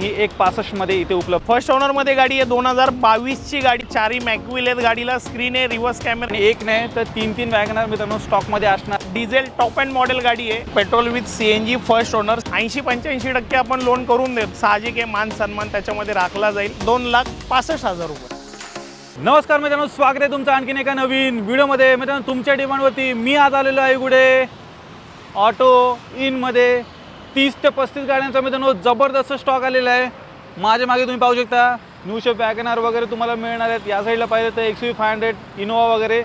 ही एक पासष्टमध्ये इथे उपलब्ध. फर्स्ट ओनरमध्ये गाडी आहे दोन हजार बावीसची गाडी. चारी मॅकविल आहेत गाडीला. स्क्रीन आहे रिव्हर्स कॅमेरा एक नाही तर तीन तीन वॅगनार मित्रांनो स्टॉकमध्ये असणार. डिझेल टॉप अँड मॉडेल गाडी आहे. Petrol with CNG first owner ऐंशी पंच्याऐंशी टक्के आपण लोन करून देत. साहजिक आहे मान सन्मान त्याच्यामध्ये राखला जाईल. दोन लाख पासष्ट हजार रुपये. नमस्कार मित्रांनो स्वागत आहे तुमचं आणखीन एका नवीन व्हिडिओमध्ये. मित्रांनो तुमच्या डिमांडवरती मी आज आलेलो आहे कुठे ऑटो इनमध्ये तीस ते पस्तीस गाड्यांचा मित्रांनो जबरदस्त स्टॉक आलेला आहे. माझ्या मागे तुम्ही पाहू शकता न्यू शेप वॅगनार वगैरे तुम्हाला मिळणार आहेत. या साईडला पाहिलं तर एक्स फाय हंड्रेड इनोवा वगैरे.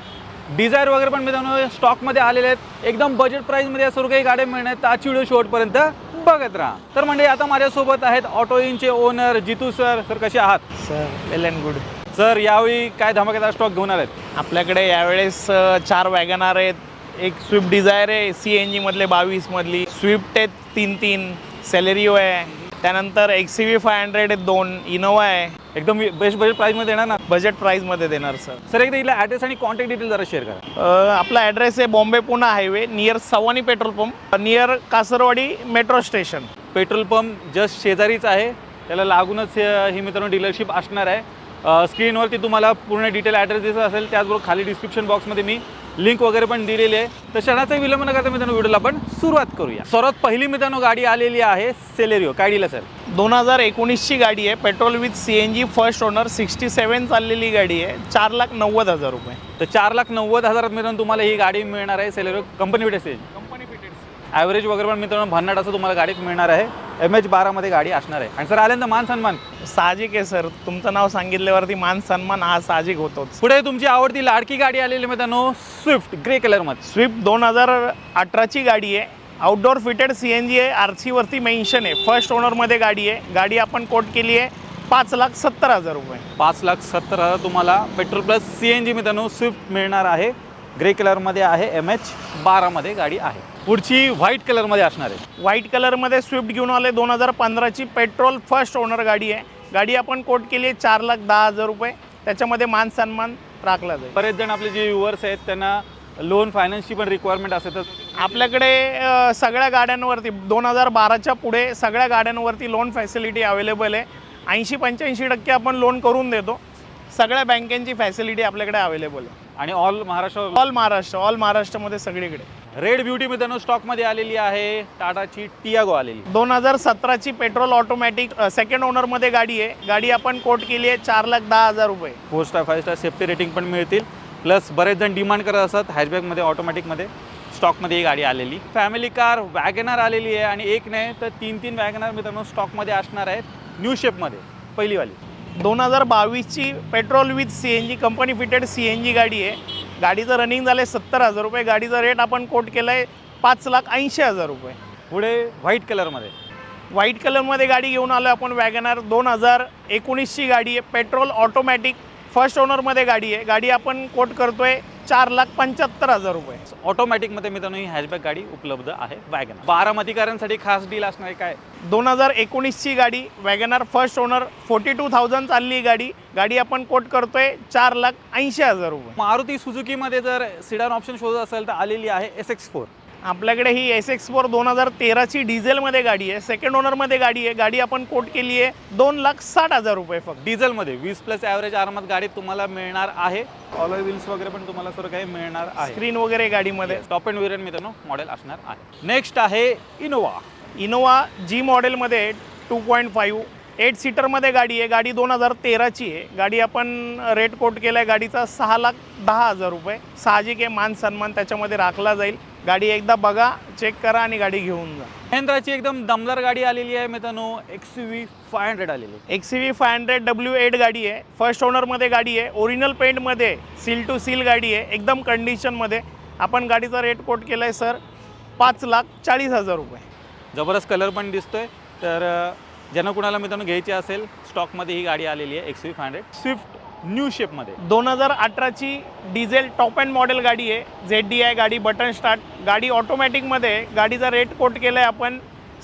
डिझायर वगैरे पण मित्रांनो स्टॉकमध्ये आलेले आहेत. एकदम बजेट प्राईसमध्ये या सर्व काही गाड्या मिळणार आहेत. आजची व्हिडिओ शेवटपर्यंत बघत राहा. तर म्हणजे आता माझ्यासोबत आहेत ऑटो इनचे ओनर जितू सर सर कसे आहात? Sir well and good sir यावेळी काय धमाकेदार स्टॉक घेऊन आलेत? आपल्याकडे यावेळेस चार वॅगनार आहेत. एक स्विफ्ट डिझायर आहे सी एन जीमधले बावीसमधली स्विफ्ट आहेत तीन तीन सेलेरिओ आहे. त्यानंतर X C V five hundred दोन इनोवा आहे. एकदम बेस्ट बजेट प्राईसमध्ये देणार ना? बजेट प्राईजमध्ये देणार सर सर एकदा इथला ॲड्रेस आणि कॉन्टॅक्ट डिटेल जरा शेअर करा. आपला ॲड्रेस आहे Bombay Poona highway near Savani petrol pump near Kasarwadi metro station petrol pump just शेजारीच आहे. त्याला लागूनच ही मित्रांनो डीलरशिप असणार आहे. स्क्रीनवरती तुम्हाला पूर्ण डिटेल ॲड्रेस दिसत असेल त्याचबरोबर खाली डिस्क्रिप्शन बॉक्समध्ये मी लिंक वगैरे पण दिलेली आहे. तर क्षणाचा विलंब न करता मित्रांनो व्हिडिओला आपण सुरुवात करूया. सर्वात पहिली मित्रांनो गाडी आलेली आहे सेलेरिओ काय डील सर दोन हजार एकोणीसची गाडी आहे. Petrol with C N G first owner sixty seven चाललेली गाडी आहे. चार लाख नव्वद हजार रुपये. तर चार लाख नव्वद हजारात मित्रांनो तुम्हाला ही गाडी मिळणार आहे सेलेरिओ कंपनी असेल कंपनी फिटेड ॲव्हरेज वगैरे पण मित्रांनो भन्नाट असं तुम्हाला गाडीत मिळणार आहे. एम एच बारामध्ये गाडी असणार आहे. आणि सर आल्यानंतर मान सन्मान? साहजिक आहे सर. तुमचं नाव सांगितल्यावरती मान सन्मान हा साहजिक होतोच. पुढे तुमची आवडती लाडकी गाडी आलेली मित्रांनो स्विफ्ट ग्रे कलरमध्ये. स्विफ्ट दोन हजार अठराची गाडी आहे. Outdoor fitted C N G आहे. आर सीवरती मेन्शन आहे. फर्स्ट ओनरमध्ये गाडी आहे. गाडी आपण कोट केली आहे पाच लाख सत्तर हजार रुपये. पाच लाख सत्तर हजार तुम्हाला petrol plus C N G मित्रांनो स्विफ्ट मिळणार आहे. ग्रे कलरमध्ये आहे एम एच बारामध्ये गाडी आहे. पुढची व्हाईट कलरमध्ये असणार आहे. व्हाईट कलरमध्ये स्विफ्ट घेऊन आले दोन हजार पंधराची पेट्रोल फर्स्ट ओनर गाडी आहे. गाडी आपण कोट केली आहे चार लाख दहा हजार रुपये. त्याच्यामध्ये मान सन्मान राखला जाईल. बरेच जण आपले जे व्ह्युअर्स आहेत त्यांना लोन फायनान्सची पण रिक्वायरमेंट असते. तर आपल्याकडे सगळ्या गाड्यांवरती दोन हजार बाराच्या पुढे सगळ्या गाड्यांवरती लोन फॅसिलिटी अवेलेबल आहे. ऐंशी पंच्याऐंशी टक्के आपण लोन करून देतो. सगळ्या बँकेची फॅसिलिटी आपल्याकडे अवेलेबल आहे. आणि all Maharashtra all Maharashtra all महाराष्ट्रामध्ये सगळीकडे. रेड ब्युटी मित्रांनो स्टॉकमध्ये आलेली आहे. टाटाची टियागो आलेली दोन हजार सतराची पेट्रोल ऑटोमॅटिक सेकंड ओनरमध्ये गाडी आहे. गाडी आपण कोट केली आहे चार लाख दहा हजार रुपये. Four star five star safety rating पण मिळतील. प्लस बरेच जण डिमांड करत असतात हॅशबॅगमध्ये ऑटोमॅटिकमध्ये स्टॉकमध्ये ही गाडी आलेली. फॅमिली कार वॅगनार आलेली आहे. आणि एक नाही तर तीन तीन वॅगनार मित्रांनो स्टॉकमध्ये असणार आहेत. न्यू शेपमध्ये पहिलीवाली. दोन हजार बावीसची petrol with C N G company fitted C N G गाडी आहे. गाडीचं रनिंग झालं आहे सत्तर हजार रुपये. गाडीचा रेट आपण कोट केला आहे पाच लाख ऐंशी हजार रुपये. पुढे व्हाईट कलरमध्ये व्हाईट कलरमध्ये गाडी घेऊन आलो आपण वॅगनार. दोन हजार एकोणीसची गाडी आहे. पेट्रोल ऑटोमॅटिक फर्स्ट ओनरमध्ये गाडी आहे. गाडी आपण कोट करतोय चार लाख पंच्याहत्तर हजार रुपये. ऑटोमॅटिकमध्ये मित्रांनो ही हॅशबॅग गाडी उपलब्ध आहे वॅगनार बारामतीकरांसाठी खास डील असणार आहे काय? दोन हजार एकोणीसची गाडी WagonR first owner forty two thousand चालली गाडी. गाडी आपण कोट करतोय चार लाख ऐंशी हजार रुपये. मारुती सुझुकीमध्ये जर सिडान ऑप्शन शोधत असेल तर आलेली आहे एस एक्स फोर आपल्याकडे ही एस एक्स फोर दोन हजार तेराची डिझेलमध्ये गाडी आहे. सेकंड ओनरमध्ये गाडी आहे. गाडी आपण कोट केली आहे दोन लाख साठ हजार रुपये फक्त. डिझेलमध्ये वीस प्लस ॲव्हरेज आरामात गाडी तुम्हाला मिळणार आहे. ऑलॉय व्हील्स वगैरे पण तुम्हाला सर्व काही मिळणार आहे. स्क्रीन वगैरे गाडीमध्ये. टॉप अँड वेरियंट मित्रांनो मॉडेल असणार आहे. नेक्स्ट आहे इनोवा इनोवा जी मॉडेलमध्ये टू पॉईंट फाईव्ह एट सीटरमध्ये गाडी आहे. गाडी दोन हजार तेराची आहे. गाडी आपण रेट कोट केला आहे गाडीचा सहा लाख दहा हजार रुपये. साहजिक आहे मान सन्मान त्याच्यामध्ये राखला जाईल. गाडी एकदा बघा चेक करा आणि गाडी घेऊन जा. महिंद्राची एकदम दमदार गाडी आलेली आहे मित्रांनो. एक्स व्ही फाय हंड्रेड आलेली X V five hundred W eight गाडी आहे. फर्स्ट ओनरमध्ये गाडी आहे. ओरिजिनल पेंटमध्ये सील टू सील गाडी आहे. एकदम कंडिशनमध्ये आपण गाडीचा रेट कोट केला आहे सर पाच लाख चाळीस हजार रुपये. जबरदस्त कलर पण दिसतोय. तर ज्यांना कुणाला मित्रांनो घ्यायची असेल स्टॉकमध्ये ही गाडी आलेली आहे X V five hundred Swift new शेपमध्ये दोन हजार अठराची डिझेल टॉप अँड मॉडेल गाडी आहे झेड डी आहे गाडी बटन स्टार्ट गाडी ऑटोमॅटिकमध्ये. गाडीचा रेट कोट केला आहे आपण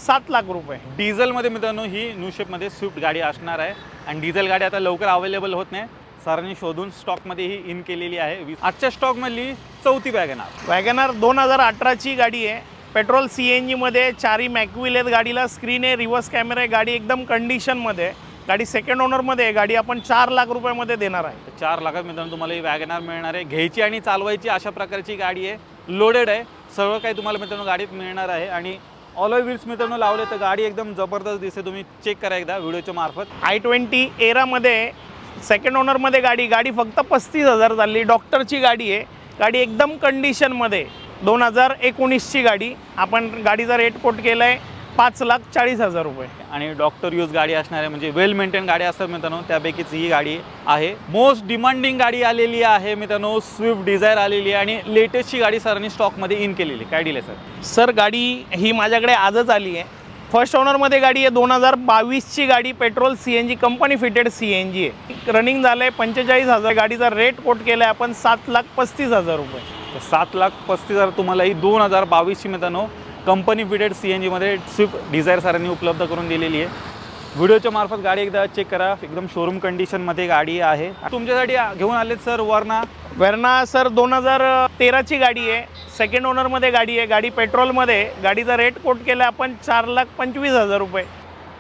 सात लाख रुपये. डिझेलमध्ये मित्रांनो ही न्यू शेपमध्ये स्विफ्ट गाडी असणार आहे. आणि डिझेल गाडी आता लवकर अवेलेबल होत नाही. सरांनी शोधून स्टॉकमध्ये ही इन केलेली आहे. आजच्या स्टॉकमधली चौथी वॅगनार वॅगनार दोन हजार अठराची गाडी आहे. पेट्रोल सी एन जीमध्ये चारही मॅकविल आहेत गाडीला स्क्रीन आहे रिव्हर्स कॅमेरा आहे गाडी एकदम कंडिशनमध्ये आहे. गाडी सेकंड ओनरमध्ये आहे गाडी आपण चार लाख रुपयामध्ये देणार आहे. तर चार लाखात मित्रांनो तुम्हाला ही वॅगनार मिळणार आहे. घ्यायची आणि चालवायची अशा प्रकारची गाडी आहे. लोडेड आहे. सर्व काही तुम्हाला मित्रांनो गाडीत मिळणार आहे. आणि ऑल व्हील्स मित्रांनो लावले तर गाडी एकदम जबरदस्त दिसते. तुम्ही चेक करा एकदा व्हिडिओच्या मार्फत. आय ट्वेंटी एरामध्ये सेकंड ओनरमध्ये गाडी. गाडी फक्त पस्तीस हजार चालली. डॉक्टरची गाडी आहे. गाडी एकदम कंडिशनमध्ये दोन हजार एकोणीसची गाडी. आपण गाडीचा रेट कोट केला आहे पाच लाख चाळीस हजार रुपये. आणि डॉक्टर यूज गाडी असणार आहे म्हणजे वेल मेंटेन गाडी असतात मित्रांनो त्यापैकीच ही गाडी आहे. मोस्ट डिमांडिंग गाडी आलेली आहे मित्रांनो स्विफ्ट डिझायर आलेली आहे आणि लेटेस्टची गाडी सरांनी स्टॉकमध्ये इन केलेली. काय दिले सर? सर गाडी ही माझ्याकडे आजच आली आहे. फर्स्ट ओनरमध्ये गाडी आहे दोन हजार बावीसची गाडी petrol C N G company fitted C N G आहे. रनिंग झालं आहे पंचेचाळीस हजार. गाडीचा रेट कोट केला आहे आपण सात लाख पस्तीस हजार रुपये. तर सात लाख पस्तीस हजार तुम्हाला ही दोन हजार बावीसची मित्रांनो कंपनी फिटेड सी एन जीमध्ये स्विफ्ट डिझायर सरांनी उपलब्ध करून दिलेली आहे. व्हिडिओच्या मार्फत गाडी एकदा चेक करा. एकदम शोरूम कंडिशनमध्ये गाडी आहे. तुमच्यासाठी घेऊन आलेत सर वरना वेर्ना सर दोन हजार तेराची गाडी आहे. सेकंड ओनरमध्ये गाडी आहे. गाडी पेट्रोलमध्ये. गाडीचा रेट कोट केला आपण चार लाख पंचवीस हजार रुपये.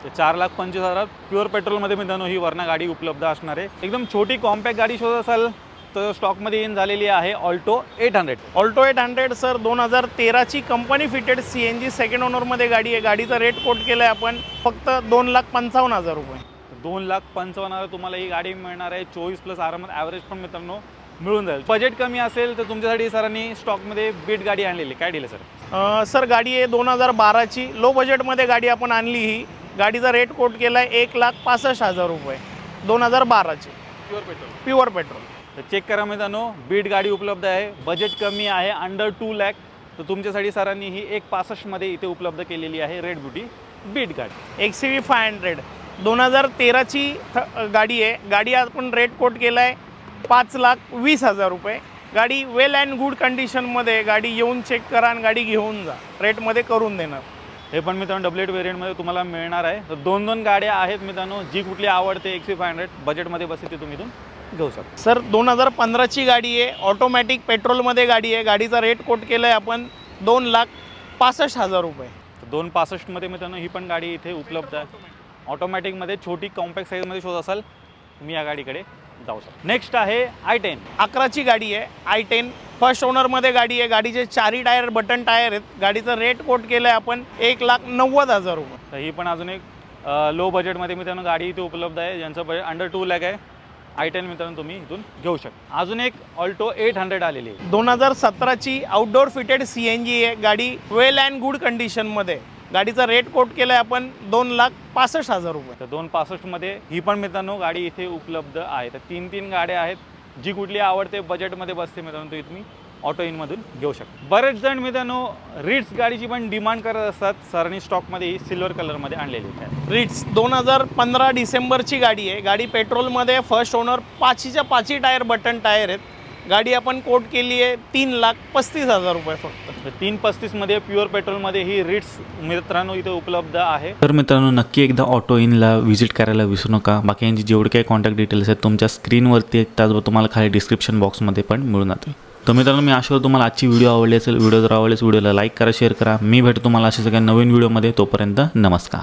तर चार लाख पंचवीस हजारात प्युअर पेट्रोलमध्ये मित्रांनो ही वरना गाडी उपलब्ध असणार आहे. एकदम छोटी कॉम्पॅक्ट गाडी शोधत असाल तर स्टॉकमध्ये इन झालेली आहे Alto eight hundred. Alto eight hundred sir दोन हजार तेराची company fitted C N G second ओनरमध्ये गाडी आहे. गाडीचा रेट कोट केला आहे आपण फक्त दोन लाख पंचावन्न हजार रुपये. दोन लाख पंचावन्न हजार तुम्हाला ही गाडी मिळणार आहे. चोवीस प्लस आरामात ॲव्हरेज पण मित्रांनो मिळून जाईल. बजेट कमी असेल तर तुमच्यासाठी सरांनी स्टॉकमध्ये बीट गाडी आणलेली. काय दिलं सर? सर गाडी आहे दोन हजार बाराची. लो बजेटमध्ये गाडी आपण आणली ही. गाडीचा रेट कोट केला आहे एक लाख पासष्ट हजार रुपये. दोन हजार बाराची. प्युअर पेट्रोल प्युअर पेट्रोल तर चेक करा मित्रांनो बीट गाडी उपलब्ध आहे. बजेट कमी आहे अंडर टू लॅक तर तुमच्यासाठी सरांनी ही एक पासष्टमध्ये इथे उपलब्ध केलेली आहे रेड ब्युटी बीट गाडी. एक्स व्ही फाय हंड्रेड दोन हजार तेराची गाडी आहे. गाडी आपण रेट कोट केला आहे पाच लाख वीस हजार रुपये. गाडी वेल अँड गुड कंडिशनमध्ये गाडी येऊन चेक करा आणि गाडी घेऊन जा. रेटमध्ये करून देणार. हे पण मित्रांनो डब्ल्यू एट वेरियंटमध्ये तुम्हाला मिळणार आहे. तर दोन दोन गाड्या आहेत मित्रांनो. जी कुठली आवडते एक्सी फाय हंड्रेड बजेटमध्ये बसते ती तुम्ही इथून. घेऊ शकता. सर दोन हजार पंधराची गाडी आहे ऑटोमॅटिक पेट्रोलमध्ये गाडी आहे. गाडीचा रेट कोट केला आहे आपण दोन लाख पासष्ट हजार रुपये. तर दोन पासष्टमध्ये मित्रांनो ही पण गाडी इथे उपलब्ध आहे. ऑटोमॅटिकमध्ये छोटी कॉम्पॅक्ट साईजमध्ये शोध असाल तुम्ही या गाडीकडे जाऊ शकता. नेक्स्ट आहे आय टेन अकराची गाडी आहे आय टेन फर्स्ट ओनरमध्ये गाडी आहे. गाडीचे चारही टायर बटन टायर आहेत. गाडीचं रेट कोट केलं आहे आपण एक लाख नव्वद हजार रुपये. तर ही पण अजून एक लो बजेटमध्ये मित्रांनो गाडी इथे उपलब्ध आहे ज्यांचं बजेट अंडर टू लॅक आहे. आय टेन मित्रांनो तुम्ही इथून घेऊ शकता. अजून एक ऑल्टो एट हंड्रेड आलेली आहे. दोन हजार सतराची outdoor fitted C N G आहे. गाडी वेल अँड गुड कंडिशनमध्ये गाडीचा रेट कोट केला आहे आपण दोन लाख पासष्ट हजार रुपये. तर दोन पासष्टमध्ये ही पण मित्रांनो गाडी इथे उपलब्ध आहे. तर तीन तीन गाड्या आहेत. जी कुठली आवडते बजेटमध्ये बसते मित्रांनो तुम्ही ऑटो इनमधून घेऊ शकता. बरेच जण मित्रांनो रिट्स गाडीची पण डिमांड करत असतात. सरांनी स्टॉकमध्ये ही सिल्वर कलरमध्ये आणलेली आहे. रिट्स दोन हजार पंधरा डिसेंबरची गाडी आहे. गाडी पेट्रोलमध्ये फर्स्ट ओनर पाचीच्या पाचही टायर बटन टायर आहेत. गाडी आपण कोट केली आहे तीन लाख पस्तीस हजार रुपये फक्त. तीन पस्तीसमध्ये प्युअर पेट्रोलमध्ये ही रिट्स मित्रांनो इथे उपलब्ध आहे. तर मित्रांनो नक्की एकदा ऑटो इनला व्हिजिट करायला विसरू नका. बाकी यांची जेवढे काही कॉन्टॅक्ट डिटेल्स आहेत तुमच्या स्क्रीनवरती त्याचबरोबर तुम्हाला खाली डिस्क्रिप्शन बॉक्समध्ये पण मिळून जातील. तर मित्रांनो मी आशा तुम्हाला आजची व्हिडिओ आवडली असेल व्हिडिओ जर आवडल्यास व्हिडिओला लाईक करा शेअर करा. मी भेटतो तुम्हाला अशा सगळ्या नवीन व्हिडिओमध्ये तोपर्यंत नमस्कार.